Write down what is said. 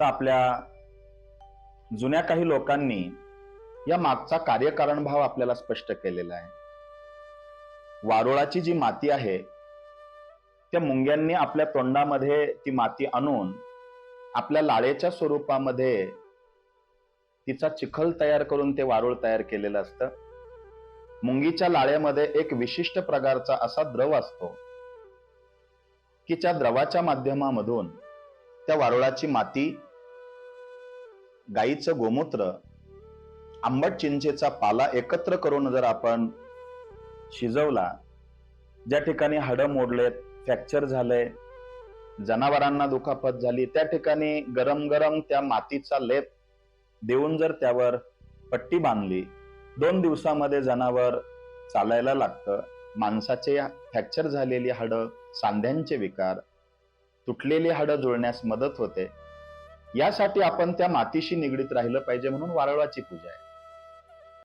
तर आपल्या जुन्या काही लोकांनी या मागचा कार्यकारण भाव आपल्याला स्पष्ट केलेला आहे. वारुळाची जी माती आहे त्या मुंग्यांनी आपल्या तोंडामध्ये ती माती आणून आपल्या लाळेच्या स्वरूपामध्ये तिचा चिखल तयार करून ते वारुळ तयार केलेलं असतं. मुंगीच्या लाळेमध्ये एक विशिष्ट प्रकारचा असा द्रव असतो की त्या द्रवाच्या माध्यमामधून त्या वारुळाची माती गाईचं गोमूत्र आंबट चिंचेचा पाला एकत्र करून जर आपण शिजवला ज्या ठिकाणी हाडं मोडलेत फ्रॅक्चर झालंय जनावरांना दुखापत झाली त्या ठिकाणी गरम गरम त्या मातीचा लेप देऊन जर त्यावर पट्टी बांधली दोन दिवसामध्ये जनावर चालायला लागतं. माणसाचे फ्रॅक्चर झालेली हाडं सांध्यांचे विकार तुटलेली हाडं जुळण्यास मदत होते. यासाठी आपण त्या मातीशी निगडीत राहिलं पाहिजे म्हणून वारळाची पूजा आहे.